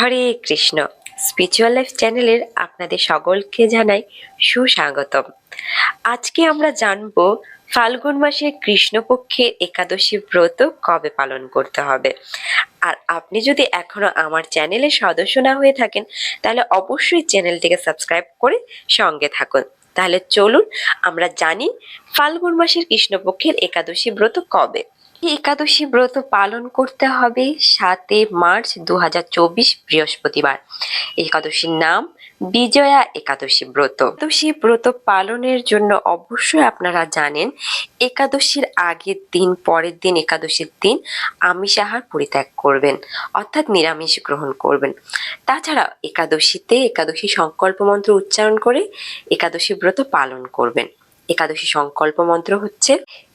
হরে Krishna. Spiritual life চ্যানেলের আপনাদের সকলকে জানাই সুস্বাগতম। আজকে আমরা জানব, ফাল্গুন মাসে কৃষ্ণপক্ষের একাদশী ব্রত কবে পালন করতে হবে। আর আপনি যদি এখনও আমার চ্যানেলের সদস্য না হয়ে থাকেন, তাহলে অবশ্যই চ্যানেলটিকে সাবস্ক্রাইব করে সঙ্গে থাকুন। তাহলে চলুন, আমরা জানি ফাল্গুন মাসের কৃষ্ণপক্ষের একাদশী ব্রত কবে। একাদশী ব্রত পালন করতে হবে সাতই মার্চ দু হাজার চব্বিশ বৃহস্পতিবার। একাদশীর নাম বিজয়া একাদশী ব্রত। একাদশী ব্রত পালনের জন্য অবশ্যই আপনারা জানেন, একাদশীর আগের দিন, পরের দিন একাদশীর দিন আমিষ আহার পরিত্যাগ করবেন, অর্থাৎ নিরামিষ গ্রহণ করবেন। তাছাড়া একাদশীতে একাদশী সংকল্প মন্ত্র উচ্চারণ করে একাদশী ব্রত পালন করবেন। একাদশী সংকল্প মন্ত্র হচ্ছে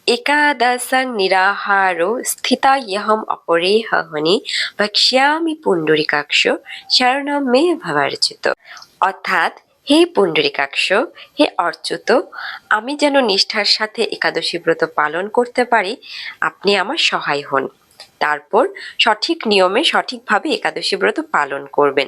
একাদশং নিরাহারো স্থিতা ইহম অপরেহনি ভক্ষ্যামি পুণ্ডরিকাক্ষ শরণম মে ভবার্চিত অর্থাৎ হে পুণ্ডরিকাক্ষ হে অর্চুত আমি যেন নিষ্ঠার সাথে একাদশী ব্রত পালন করতে পারি, আপনি আমার সহায় হন। তারপর সঠিক নিয়মে সঠিকভাবে একাদশী ব্রত পালন করবেন।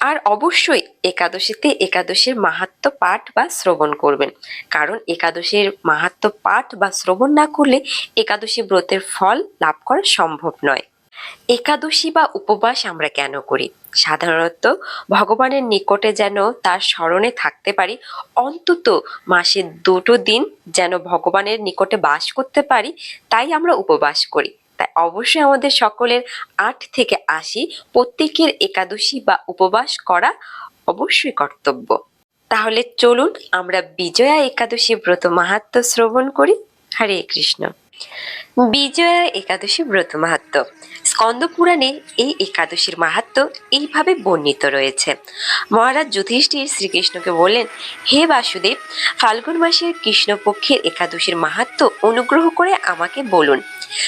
আর অবশ্যই একাদশীতে একাদশীর মাহাত্ম পাঠ বা শ্রবণ করবেন। কারণ একাদশীর মাহাত্ম পাঠ বা শ্রবণ না করলে একাদশী ব্রতের ফল লাভ করা সম্ভব নয়। একাদশী বা উপবাস আমরা কেন করি? সাধারণত ভগবানের নিকটে যেন তার স্মরণে থাকতে পারি, অন্তত মাসে দুটো দিন যেন ভগবানের নিকটে বাস করতে পারি, তাই আমরা উপবাস করি। তাই অবশ্যই আমাদের সকলের আট থেকে আশি প্রত্যেকের একাদশী বা উপবাস করা অবশ্যই কর্তব্য। তাহলে চলুন আমরা বিজয়া একাদশী ব্রত মাহাত্ম শ্রবণ করি। হরে কৃষ্ণ। বিজয়া একাদশী ব্রত মাহাত্ম স্কন্দ পুরাণে এই একাদশীর মাহাত্ম এইভাবে বর্ণিত রয়েছে। মহারাজ যুধিষ্ঠির শ্রীকৃষ্ণকে বললেন, হে বাসুদেব, ফাল্গুন মাসের কৃষ্ণপক্ষের একাদশীর মাহাত্ম অনুগ্রহ করে আমাকে বলুন।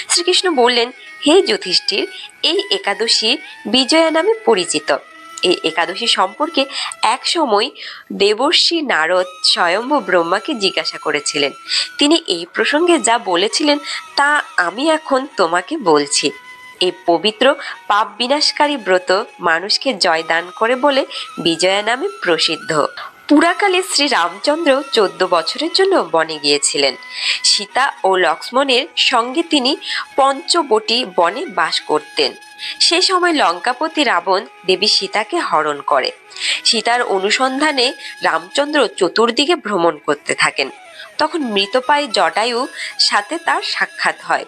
শ্রীকৃষ্ণ বললেন, হে যুধিষ্ঠির, এই একাদশী বিজয়া নামে পরিচিত। এই একাদশী সম্পর্কে এক সময় দেবর্ষি নারদ স্বয়ম্ভু ব্রহ্মাকে জিজ্ঞাসা করেছিলেন। তিনি এই প্রসঙ্গে যা বলেছিলেন তা আমি এখন তোমাকে বলছি। এই পবিত্র পাপ বিনাশকারী ব্রত মানুষকে জয় দান করে বলে বিজয়া নামে প্রসিদ্ধ। পুরাকালে শ্রী রামচন্দ্র চোদ্দ বছরের জন্য বনে গিয়েছিলেন। সীতা ও লক্ষ্মণের সঙ্গে তিনি পঞ্চবটি বনে বাস করতেন। সে সময় লঙ্কাপতি রাবণ দেবী সীতাকে হরণ করে। সীতার অনুসন্ধানে রামচন্দ্র চতুর্দিকে ভ্রমণ করতে থাকেন। তখন মৃতপায় জটায়ু সাথে তার সাক্ষাৎ হয়।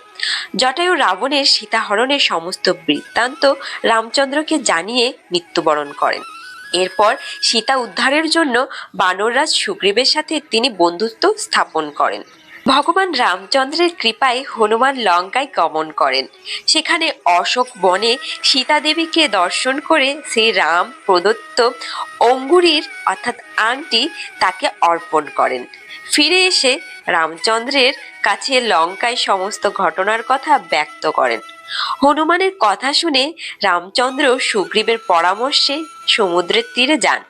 জটায়ু রাবণের সীতাহরণের সমস্ত বৃত্তান্ত রামচন্দ্রকে জানিয়ে মৃত্যুবরণ করেন। এরপর সীতা উদ্ধারের জন্য বানররাজ সুগ্রীবের সাথে তিনি বন্ধুত্ব স্থাপন করেন। ভগবান রামচন্দ্রের কৃপায় হনুমান লঙ্কায় গমন করেন। সেখানে অশোক বনে সীতা দেবীকে দর্শন করে শ্রী রাম প্রদত্ত অঙ্গুরীর অর্থাৎ আংটি তাকে অর্পণ করেন। ফিরে এসে রামচন্দ্রের কাছে লঙ্কায় সমস্ত ঘটনার কথা ব্যক্ত করেন। হনুমানের কথা শুনে রামচন্দ্র সুগ্রীবের পরামর্শে সমুদ্রের তীরে যান।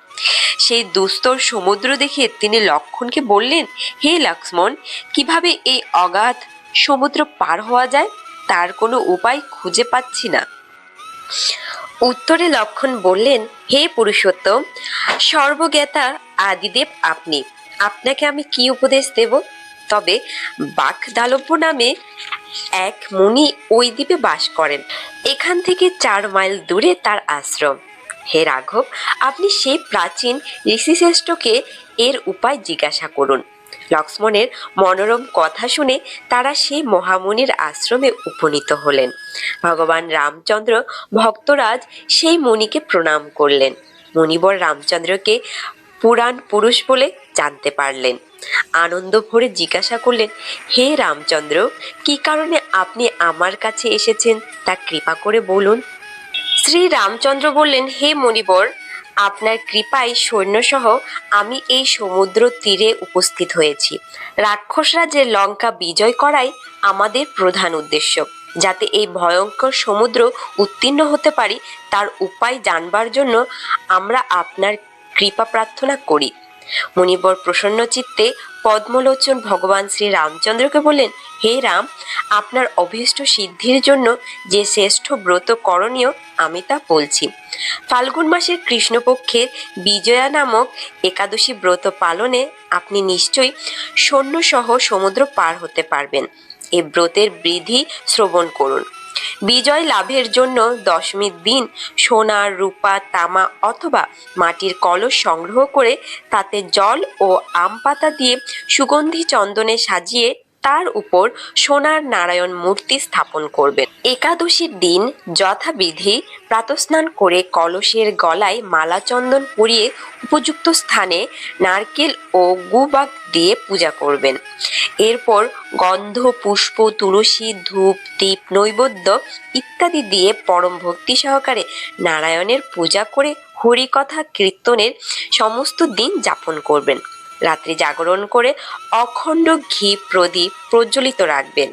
সেই দুস্তর সমুদ্র দেখে তিনি লক্ষণকে বললেন, হে লক্ষ্মণ, কীভাবে এই অগাধ সমুদ্র পার হওয়া যায়? তার কোনো উপায় খুঁজে পাচ্ছি না। উত্তরে লক্ষণ বললেন, হে পুরুষোত্তম, সর্বজ্ঞাতা আদিদেব আপনি। আপনাকে আমি কি উপদেশ দেব? তবে বাকদালব্য নামে এক মুনি ওই দ্বীপে বাস করেন। এখান থেকে চার মাইল দূরে তার আশ্রম। হে রাঘব, আপনি সেই প্রাচীন ঋষিশ্রেষ্ঠকে এর উপায় জিজ্ঞাসা করুন। লক্ষ্মণের মনোরম কথা শুনে তারা সেই মহামুনির আশ্রমে উপনীত হলেন। ভগবান রামচন্দ্র ভক্তরাজ সেই মুনিকে প্রণাম করলেন। মুনিবর রামচন্দ্রকে পুরাণ পুরুষ বলে জানতে পারলেন। আনন্দ ভরে জিজ্ঞাসা করলেন, হে রামচন্দ্র, কি কারণে আপনি আমার কাছে এসেছেন? তা কৃপা করে বলুন। শ্রী রামচন্দ্র বললেন, হে মণিবর, আপনার কৃপায় সৈন্যসহ আমি এই সমুদ্র তীরে উপস্থিত হয়েছি। রাক্ষসরা যে লঙ্কা বিজয় করাই আমাদের প্রধান উদ্দেশ্য, যাতে এই ভয়ঙ্কর সমুদ্র উত্তীর্ণ হতে পারি, তার উপায় জানবার জন্য আমরা আপনার কৃপা প্রার্থনা করি। মণিবর প্রসন্ন চিত্তে পদ্মলোচন ভগবান শ্রী রামচন্দ্রকে বললেন, হে রাম, আপনার অভীষ্ট সিদ্ধির জন্য যে শ্রেষ্ঠ ব্রত করণীয়, আমি তা বলছি। ফাল্গুন মাসের কৃষ্ণপক্ষের বিজয়া নামক একাদশী ব্রত পালনে আপনি নিশ্চয়ই সৈন্যসহ সমুদ্র পার হতে পারবেন। এ ব্রতের বৃদ্ধি শ্রবণ করুন। বিজয় লাভের জন্য দশমীর দিন সোনা, রূপা, তামা অথবা মাটির কলস সংগ্রহ করে তাতে জল ও আম পাতা দিয়ে সুগন্ধি চন্দনে সাজিয়ে তার উপর সোনার নারায়ণ মূর্তি স্থাপন করবেন। একাদশীর দিন যথাবিধি প্রাতস্নান করে কলসের গলায় মালা চন্দন পরিয়ে উপযুক্ত স্থানে নারকেল ও গুবাক দিয়ে পূজা করবেন। এরপর গন্ধ, পুষ্প, তুলসী, ধূপ, দীপ, নৈবেদ্য ইত্যাদি দিয়ে পরম ভক্তি সহকারে নারায়ণের পূজা করে হরিকথা কীর্তনের সমস্ত দিন যাপন করবেন। রাত্রি জাগরণ করে অখণ্ড ঘি প্রদীপ প্রজ্বলিত রাখবেন।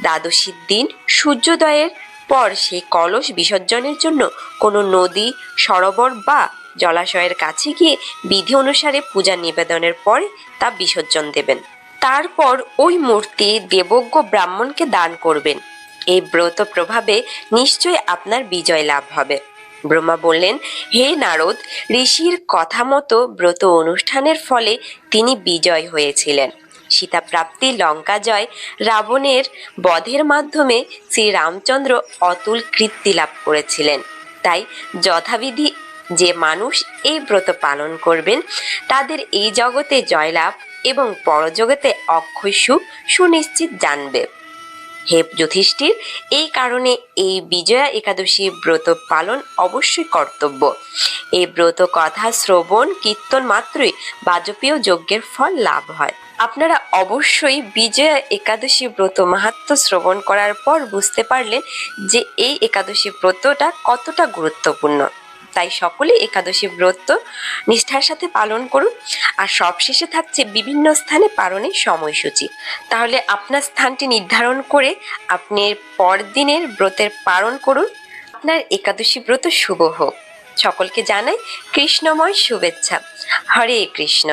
দ্বাদশীর দিন সূর্যোদয়ের পর সেই কলস বিসর্জনের জন্য কোনো নদী, সরোবর বা জলাশয়ের কাছে গিয়ে বিধি অনুসারে পূজা নিবেদনের পরে তা বিসর্জন দেবেন। তারপর ওই মূর্তি দেবজ্ঞ ব্রাহ্মণকে দান করবেন। এই ব্রত প্রভাবে নিশ্চয় আপনার বিজয় লাভ হবে। ব্রহ্মা বললেন, হে নারদ, ঋষির কথা মতো ব্রত অনুষ্ঠানের ফলে তিনি বিজয় হয়েছিলেন। সীতা প্রাপ্তি লঙ্কা জয় রাবণের বধের মাধ্যমে শ্রী রামচন্দ্র অতুল কৃত্তি লাভ করেছিলেন। তাই যথাবিধি যে মানুষ এই ব্রত পালন করবেন, তাদের এই জগতে জয়লাভ এবং পরজগতে অক্ষয় সুখ সুনিশ্চিত জানবে। হে যুধিষ্ঠির, এই কারণে এই বিজয়া একাদশী ব্রত পালন অবশ্যই কর্তব্য। এই ব্রত কথা শ্রবণ, কীর্তন মাত্রই বাজপেয় যজ্ঞের ফল লাভ হয়। আপনারা অবশ্যই বিজয়া একাদশী ব্রত মাহাত্ম শ্রবণ করার পর বুঝতে পারলেন যে এই একাদশী ব্রতটা কতটা গুরুত্বপূর্ণ। তাই সকলে একাদশী ব্রত নিষ্ঠার সাথে পালন করুন। আর সবশেষে থাকছে বিভিন্ন স্থানে পালনের সময়সূচি। তাহলে আপনার স্থানটি নির্ধারণ করে আপনি পরদিনের ব্রতের পালন করুন। আপনার একাদশী ব্রত শুভ হোক। সকলকে জানাই কৃষ্ণময় শুভেচ্ছা। হরে কৃষ্ণ।